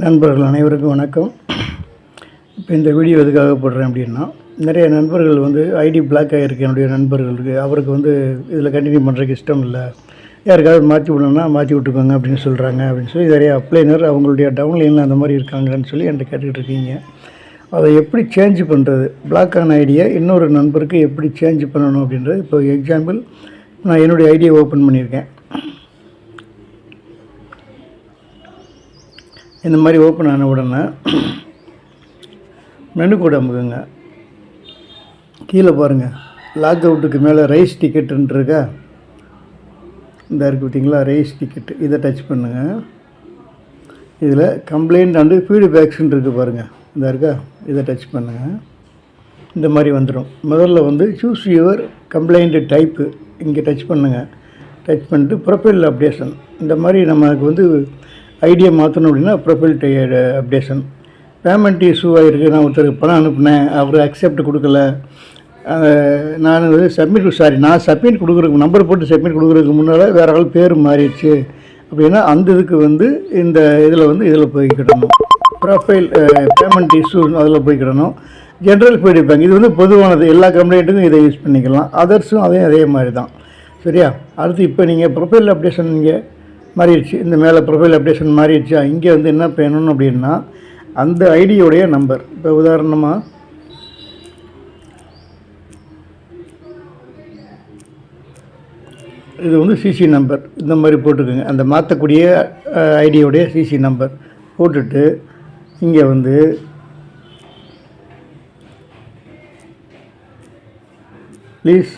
நண்பர்கள் அனைவருக்கும் வணக்கம். இப்போ இந்த வீடியோ எதுக்காக போடுறேன் அப்படின்னா நிறைய நண்பர்கள் வந்து ஐடி பிளாக் ஆகிருக்கு என்னுடைய நண்பர்களுக்கு அவருக்கு வந்து இதில் கண்டினியூ பண்ணுறதுக்கு இஷ்டம் இல்லை. யாருக்காவது மாற்றி விடணும்னா மாற்றி விட்டுக்கோங்க அப்படின்னு சொல்கிறாங்க அப்படின்னு சொல்லி நிறைய அப்ளைனர் அவங்களுடைய டவுன்லைனில் அந்த மாதிரி இருக்காங்கன்னு சொல்லி என்கிட்ட கேட்டுக்கிட்டு இருக்கீங்க. அதை எப்படி சேஞ்ச் பண்ணுறது பிளாக் ஆன ஐடியை இன்னொரு நண்பருக்கு எப்படி சேஞ்ச் பண்ணணும் அப்படின்றது? இப்போ எக்ஸாம்பிள் நான் என்னுடைய ஐடியை ஓப்பன் பண்ணியிருக்கேன். இந்த மாதிரி ஓப்பன் ஆன உடனே மெனு கூட அமுக்குங்க. கீழே பாருங்கள் லாக் அவுட்டுக்கு மேலே ரைஸ் டிக்கெட்டுன்ட்ருக்கா இந்த இருக்குது பார்த்தீங்களா? ரைஸ் டிக்கெட்டு இதை டச் பண்ணுங்கள் இதில் கம்ப்ளைண்ட் அண்டு ஃபீட்பேக்ஸ்ன்னு இருக்குது பாருங்கள் இந்த இருக்கா? இதை டச் பண்ணுங்கள் இந்த மாதிரி வந்துடும். முதல்ல வந்து சூஸ் யுவர் கம்ப்ளைண்ட் டைப்பு இங்கே டச் பண்ணுங்கள் டச் பண்ணிட்டு ப்ரொஃபைல் அப்டேஷன் இந்த மாதிரி நமக்கு வந்து ஐடியா மாற்றணும் அப்படின்னா ப்ரொஃபைல் அப்டேஷன் பேமெண்ட் இஷ்யூ ஆகிருக்கு நான் ஒருத்தருக்கு பணம் அனுப்புனேன். அவர் அக்செப்ட் கொடுக்கல. நான் வந்து சப்மிட் சாரி நான் சப்மிட் கொடுக்குறதுக்கு நம்பர் போட்டு சப்மிட் கொடுக்குறதுக்கு முன்னால் வேறு ஆள் பேர் மாறிடுச்சு. அப்படின்னா அந்த இதுக்கு வந்து இந்த இதில் வந்து இதில் போய்க்கிடணும் ப்ரொஃபைல் பேமெண்ட் uh, இஷ்யூ அதில் போய்க்கிடணும் ஜென்ரல் ஃபீட்பேக் இது வந்து பொதுவானது. எல்லா கம்ப்ளைண்ட்டுக்கும் இதை யூஸ் பண்ணிக்கலாம். அதர்ஸும் அதே அதே மாதிரி தான். சரியா? அடுத்து இப்போ நீங்கள் ப்ரொஃபைல் அப்டேஷன் இங்கே மாறிடுச்சு. இந்த மேலே ப்ரொஃபைல் அப்டேஷன் மாறிடுச்சா? இங்கே வந்து என்ன பண்ணணும் அப்படின்னா அந்த ஐடியோடைய நம்பர் இப்போ உதாரணமாக இது வந்து சிசி நம்பர் இந்த மாதிரி போட்டுக்கோங்க. அந்த மாற்றக்கூடிய ஐடியோடைய சிசி நம்பர் போட்டுட்டு இங்கே வந்து please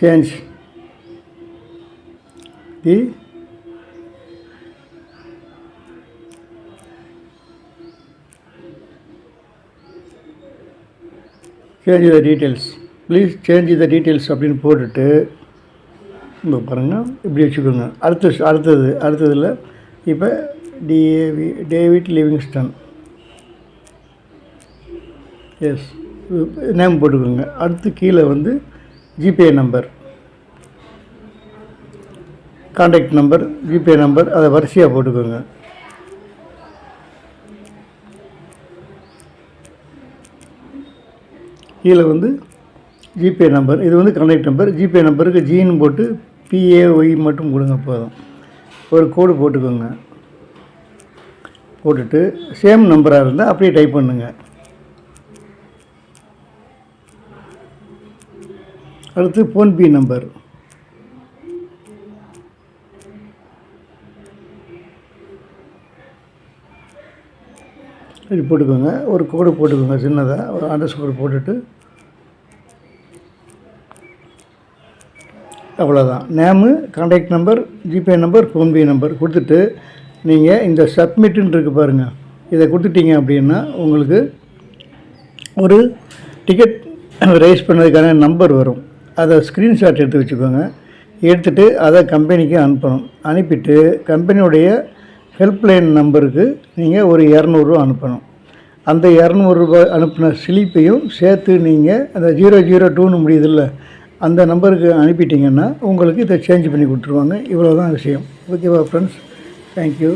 change the change the details please change the details அப்படின்னு போட்டுட்டு இப்போ பாருங்கள் இப்படி வச்சுக்கோங்க. அடுத்த அடுத்தது அடுத்ததில் இப்போ D A V David Livingston S name போட்டுக்கோங்க. அடுத்து கீழே வந்து GPay number. Contact number GPay number அதை வரிசையாக போட்டுக்கோங்க. கீழே வந்து ஜிபே நம்பர் இது வந்து கான்டாக்ட் நம்பர். ஜிபே நம்பருக்கு ஜின்னு போட்டு பிஏஒய் மட்டும் கொடுங்க போதும். ஒரு கோடு போட்டுக்கோங்க. போட்டுட்டு சேம் நம்பராக இருந்தால் அப்படியே டைப் பண்ணுங்கள் அடுத்து ஃபோன்பே நம்பர் இது போட்டுக்கோங்க. ஒரு கோடு போட்டுக்கோங்க சின்னதாக ஒரு அட்ரஸ் கோடு போட்டுட்டு. அவ்வளோதான் name contact number GPay number PhonePe number கொடுத்துட்டு நீங்கள் இந்த சப்மிட்டுன்னு இருக்கு பாருங்கள் இதை கொடுத்துட்டீங்க அப்படின்னா உங்களுக்கு ஒரு டிக்கெட் ரைஸ் பண்ணதுக்கான நம்பர் வரும். அதை ஸ்க்ரீன்ஷாட் எடுத்து வச்சுக்கோங்க. எடுத்துகிட்டு அதை கம்பெனிக்கு அனுப்பணும். அனுப்பிட்டு கம்பெனியுடைய ஹெல்ப்லைன் நம்பருக்கு நீங்கள் ஒரு இரநூறுவா அனுப்பணும். அந்த இரநூறுபா அனுப்பின ஸ்லிப்பையும் சேர்த்து நீங்கள் அந்த ஜீரோ ஜீரோ டூன்னு முடியுதுல்ல அந்த நம்பருக்கு அனுப்பிட்டீங்கன்னா உங்களுக்கு இதை சேஞ்ச் பண்ணி கொடுத்துருவாங்க. இவ்வளோ தான் விஷயம் ஓகேவா ஃப்ரெண்ட்ஸ் தேங்க்யூ